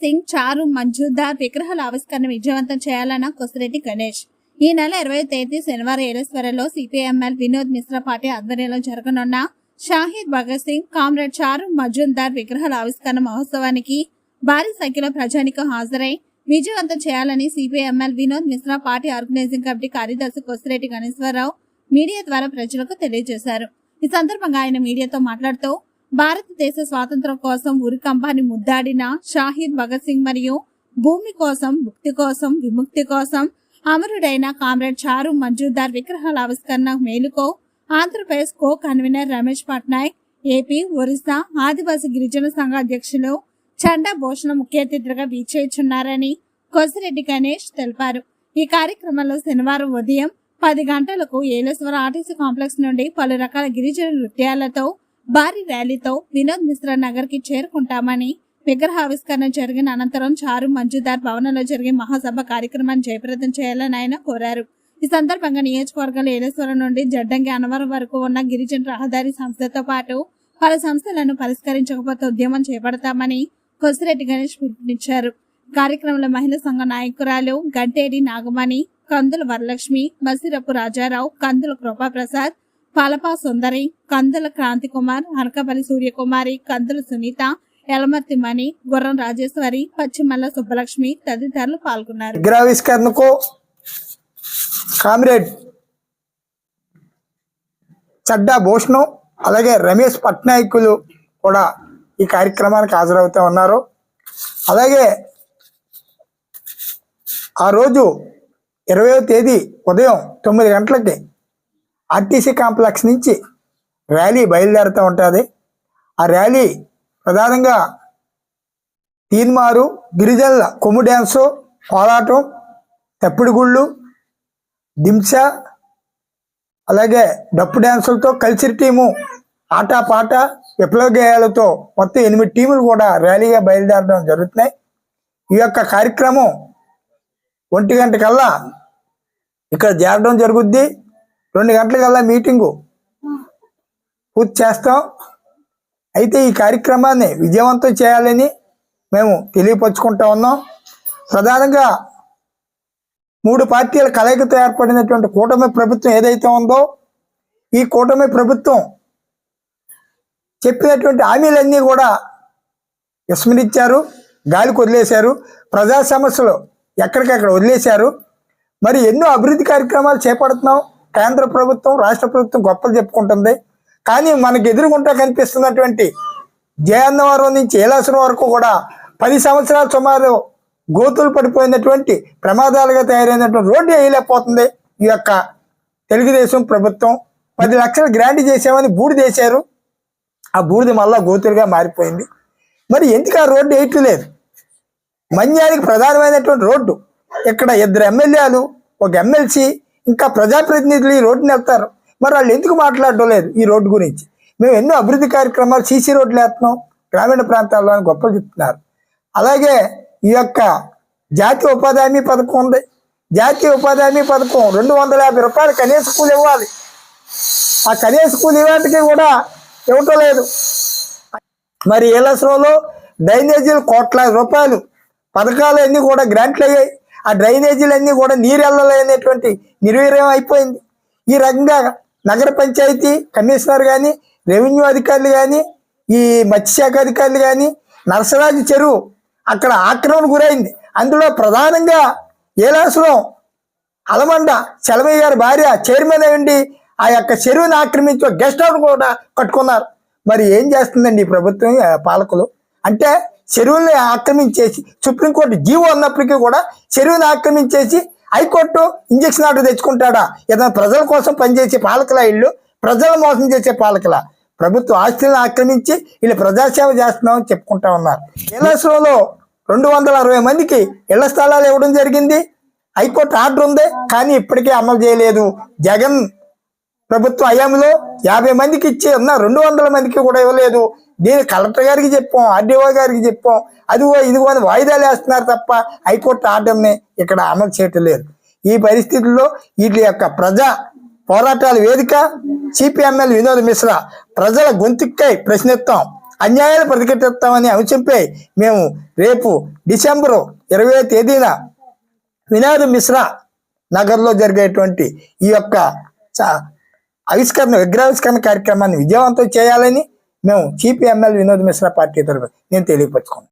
సింగ్ చారు మంజుదార్ విగ్రహాల ఆవిష్కరణ విజయవంతం చేయాలన్న కొసిరెడ్డి గణేష్. ఈ నెల ఇరవై తేదీ శనివారం ఏలేశ్వరంలో సిపిఎంఎల్ వినోద్ మిశ్రా పార్టీ ఆధ్వర్యంలో జరగనున్న షాహిద్ భగత్ సింగ్ కామ్రేడ్ చారు మజుందార్ విగ్రహాల ఆవిష్కరణ మహోత్సవానికి భారీ సంఖ్యలో ప్రజానికం హాజరై విజయవంతం చేయాలని CPIML Vinod Mishra party organising committee కార్యదర్శి కొసిరెడ్డి గణేశ్వరరావు మీడియా ద్వారా ప్రజలకు తెలియజేశారు. ఈ సందర్భంగా ఆయన మీడియాతో మాట్లాడుతూ భారతదేశ స్వాతంత్రం కోసం ఉరికంపాన్ని ముద్దాడిన షాహిద్ భగత్ సింగ్ మరియు భూమి కోసం ముక్తి కోసం విముక్తి కోసం అమరుడైన కామ్రేడ్ చారు మంజుదార్ విగ్రహాల ఆవిష్కరణ మేలుకో Andhra Pradesh co convener Ramesh Patnaik AP Orissa Adivasi గిరిజన సంఘ అధ్యక్షులు చండా భూషణ ముఖ్య అతిథిగా వీచేయుచున్నారని కొసిరెడ్డి గణేష్ తెలిపారు. ఈ కార్యక్రమంలో శనివారం ఉదయం పది గంటలకు ఏలేశ్వర ఆర్టీసీ కాంప్లెక్స్ నుండి పలు రకాల గిరిజన నృత్యాలతో భారీ ర్యాలీతో వినోద్ మిశ్రా నగర్కి చేరుకుంటామని విగ్రహావిష్కరణ జరిగిన అనంతరం చారు మంజుదార్ భవనంలో జరిగే మహాసభ కార్యక్రమాన్ని జయప్రదం చేయాలని ఆయన కోరారు. ఈ సందర్భంగా నియోజకవర్గంలో ఏలేశ్వరం నుండి జడ్డంగి అనవరం వరకు ఉన్న గిరిజన రహదారి సంస్థతో పాటు పలు సంస్థలను పరిష్కరించకపోతే ఉద్యమం చేపడతామని కొసిరెడ్డి గణేష్ పిలుపునిచ్చారు. కార్యక్రమంలో మహిళా సంఘ నాయకురాలు గడ్డేడి నాగమణి కందుల వరలక్ష్మి మసిరపు రాజారావు కందుల కృపాప్రసాద్ పలపా సుందరి కందుల క్రాంతి కుమార్ అనకపల్లి సూర్యకుమారి కందుల సునీత ఎలమర్తి మణి గుర్రం రాజేశ్వరి పశ్చిమల్ల సుబ్బలక్ష్మి తదితరులు పాల్గొన్నారు. విగ్రహావిష్కరణకు కామ్రేడ్ చడ్డా భూషణం అలాగే రమేష్ పట్నాయకులు కూడా ఈ కార్యక్రమానికి హాజరవుతూ ఉన్నారు. అలాగే ఆ రోజు ఇరవయో తేదీ ఉదయం తొమ్మిది గంటలకి ఆర్టీసీ కాంప్లెక్స్ నుంచి ర్యాలీ బయలుదేరుతూ ఉంటుంది. ఆ ర్యాలీ ప్రధానంగా తీన్మారు గిరిజనుల కొమ్ము డ్యాన్సు కోలాటం తెప్పిడిగుళ్ళు దింస అలాగే డప్పు డ్యాన్సులతో కల్చర్ టీము ఆట పాట విప్లవ గేయాలతో మొత్తం ఎనిమిది టీములు కూడా ర్యాలీగా బయలుదేరడం జరుగుతున్నాయి. ఈ యొక్క కార్యక్రమం ఒంటి గంట కల్లా ఇక్కడ చేరడం జరుగుద్ది. రెండు గంటలకల్లా మీటింగు. పూర్తి చేస్తాం. అయితే ఈ కార్యక్రమాన్ని విజయవంతం చేయాలని మేము తెలియపరుచుకుంటా ఉన్నాం. ప్రధానంగా మూడు పార్టీల కలయికతో ఏర్పడినటువంటి కూటమి ప్రభుత్వం ఏదైతే ఉందో ఈ కూటమి ప్రభుత్వం చెప్పినటువంటి హామీలన్నీ కూడా విస్మరించారు గాలికి వదిలేశారు ప్రజా సమస్యలు ఎక్కడికక్కడ వదిలేశారు. మరి ఎన్నో అభివృద్ధి కార్యక్రమాలు చేపడుతున్నాం. కేంద్ర ప్రభుత్వం రాష్ట్ర ప్రభుత్వం గొప్పలు చెప్పుకుంటుంది. కానీ మనకు ఎదురుకుంటా కనిపిస్తున్నటువంటి జయన్నవరం నుంచి ఏలాసురం వరకు కూడా పది సంవత్సరాలు సుమారు గోతులు పడిపోయినటువంటి ప్రమాదాలుగా తయారైనటువంటి రోడ్డు వేయలేకపోతుంది ఈ యొక్క తెలుగుదేశం ప్రభుత్వం. పది లక్షలు గ్రాంట్ చేసామని బూడిద వేశారు. ఆ బూడిద మళ్ళా గోతులుగా మారిపోయింది. మరి ఎందుకు ఆ రోడ్డు వేయట్లేదు మన్యానికి ప్రధానమైనటువంటి రోడ్డు. ఇక్కడ ఇద్దరు ఎమ్మెల్యేలు ఒక ఎమ్మెల్సీ ఇంకా ప్రజాప్రతినిధులు ఈ రోడ్డుని వెళ్తారు మరి వాళ్ళు ఎందుకు మాట్లాడడం లేదు ఈ రోడ్డు గురించి? మేము ఎన్నో అభివృద్ధి కార్యక్రమాలు సీసీ రోడ్లు వేస్తున్నాం. గ్రామీణ ప్రాంతాల్లో అని గొప్పలు చెప్తున్నారు. అలాగే ఈ యొక్క జాతీయ ఉపాధి హామీ పథకం ఉంది. జాతీయ ఉపాధి హామీ పథకం రెండు వందల యాభై రూపాయలు కనీస కూలి ఇవ్వాలి. ఆ కనీస కూలి ఇవాటికి కూడా ఇవ్వటం లేదు. మరి ఏలసరంలో డ్రైనేజీలు కోట్లాది రూపాయలు పథకాలు అన్నీ కూడా గ్రాంట్లు అయ్యాయి ఆ డ్రైనేజీలన్నీ కూడా నీరు వెళ్ళలేనటువంటి నిర్వీర్యం అయిపోయింది. ఈ రకంగా నగర పంచాయతీ కమిషనర్ కానీ రెవెన్యూ అధికారులు కానీ ఈ మత్స్యశాఖ అధికారులు కానీ నరసరాజు చెరువు అక్కడ ఆక్రమణ గురైంది. అందులో ప్రధానంగా ఏలాసులో అలమండ చలమయ్య గారి భార్య చైర్మన్ అయ్యండి ఆ యొక్క చెరువుని ఆక్రమించి గెస్ట్ హౌస్ కూడా కట్టుకున్నారు. మరి ఏం చేస్తుందండి ఈ ప్రభుత్వం పాలకులు? అంటే చెరువుల్ని ఆక్రమించేసి సుప్రీంకోర్టు జీవో ఉన్నప్పటికీ కూడా చెరువుని ఆక్రమించేసి హైకోర్టు ఇంజక్షన్ ఆర్డర్ తెచ్చుకుంటాడా? ఏదైనా ప్రజల కోసం పనిచేసే పాలకుల ఇల్లు ప్రజలు మోసం చేసే పాలకుల? ప్రభుత్వ ఆస్తులను ఆక్రమించి వీళ్ళు ప్రజాసేవ చేస్తున్నామని చెప్పుకుంటా ఉన్నారు. ఏలాసులో రెండు వందల అరవై మందికి ఇళ్ళ స్థలాలు ఇవ్వడం జరిగింది. హైకోర్టు ఆర్డర్ ఉంది కానీ ఇప్పటికే అమలు చేయలేదు. జగన్ ప్రభుత్వ హయాంలో యాభై మందికి ఇచ్చే ఉన్న రెండు వందల మందికి కూడా ఇవ్వలేదు. నేను కలెక్టర్ గారికి చెప్పాం ఆర్డీఓ గారికి చెప్పాం. అదిగో ఇదిగో అని వాయిదాలు వేస్తున్నారు తప్ప హైకోర్టు ఆర్డర్ని ఇక్కడ అమలు చేయటం లేదు. ఈ పరిస్థితుల్లో వీటి యొక్క ప్రజా పోరాటాల వేదిక సిపిఎంఎల్ వినోద్ మిశ్రా ప్రజల గొంతుక్కై ప్రశ్నిస్తాం అన్యాయాలు ప్రతిఘటిస్తామని అంశంపై మేము రేపు డిసెంబరు ఇరవై తేదీన వినోద్ మిశ్రా నగర్లో జరిగేటువంటి ఈ యొక్క చ- ఆవిష్కరణ విగ్రహావిష్కరణ కార్యక్రమాన్ని విజయవంతం చేయాలని మేము సిపిఎంఎల్ వినోద్ మిశ్రా పార్టీ తరఫు నేను తెలియపరచుకున్నాను.